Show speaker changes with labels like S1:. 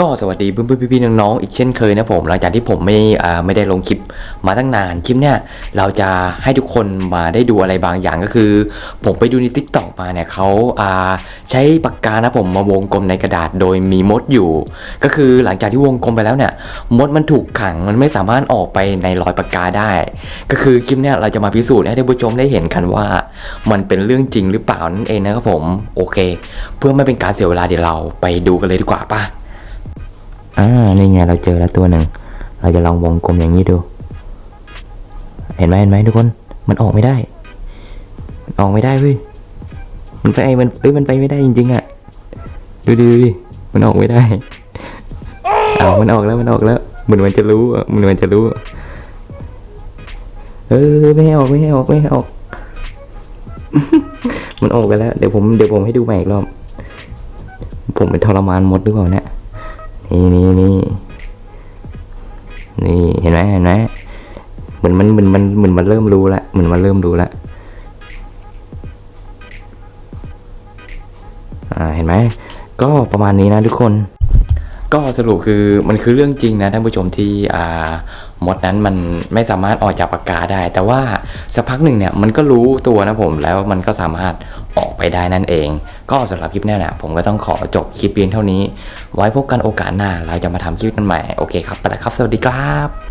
S1: ก็สวัสดีเพื่อนๆพี่ๆน้องๆอีกเช่นเคยนะผม หลังจากที่ผมไม่ไม่ได้ลงคลิปมาตั้งนานคลิปเนี้ยเราจะให้ทุกคนมาได้ดูอะไรบางอย่างก็คือ ผมไปดูใน t ิ k t o k มาเนี่ยเขาใช้ปากกานะผมมาวงกลมในกระดาษโดยมีมดอยู่ ก็คือหลังจากที่วงกลมไปแล้วเนี่ยมดมันถูกขังมันไม่สามารถออกไปในรอยปากกาได้ ก็คือคลิปเนี้ยเราจะมาพิสูจน์ให้ท่านผู้ชมได้เห็นกันว่า มันเป็นเรื่องจริงหรือเปล่านั่นเองนะครับผมโอเค เพื่อไม่เป็นการเสียเวลาเดี๋ยวเราไปดูกันเลยดีกว่าป่ะ อ่า นี่ไงเราเจอแล้วตัวหนึ่ง เราจะลองวงกลมอย่างนี้ดู เห็นไหมเห็นไหมทุกคน มันออกไม่ได้ ออกไม่ได้เว้ย มันไปมันเอ้ย มันไปไม่ได้จริงๆอะดูดิดูดิ มันออกไม่ได้ เอามันออกแล้ว มันออกแล้วเหมือนมันจะรู้อะเหมือนมันจะรู้ เออ ไม่ให้ออก ไม่ให้ออก ไม่ให้ออก มันออกกันแล้ว เดี๋ยวผม เดี๋ยวผมให้ดูใหม่อีกรอบ ผมเป็นทรมานมดหรือเปล่าเนี่ย นี่นี่นี่นี่เห็นไหมเห็นไหมเหมือนมันเหมือนมันเหมือนมันเริ่มรู้ละเหมือนมันเริ่มรู้ละอ่าเห็นไหมก็ประมาณนี้นะทุกคน ก็สรุปคือมันคือเรื่องจริงนะท่านผู้ชมที่อ่า มดนั้นมันไม่สามารถออกจากปากกาได้ แต่ว่าสักพักหนึ่งเนี่ยมันก็รู้ตัวนะผมแล้วมันก็สามารถออกไปได้นั่นเอง ก็สำหรับคลิปนี้นะผมก็ต้องขอจบคลิปเพียงเท่านี้ ไว้พบกันโอกาสหน้า เราจะมาทำคลิปกันใหม่ โอเคครับไปแล้วครับ สวัสดีครับ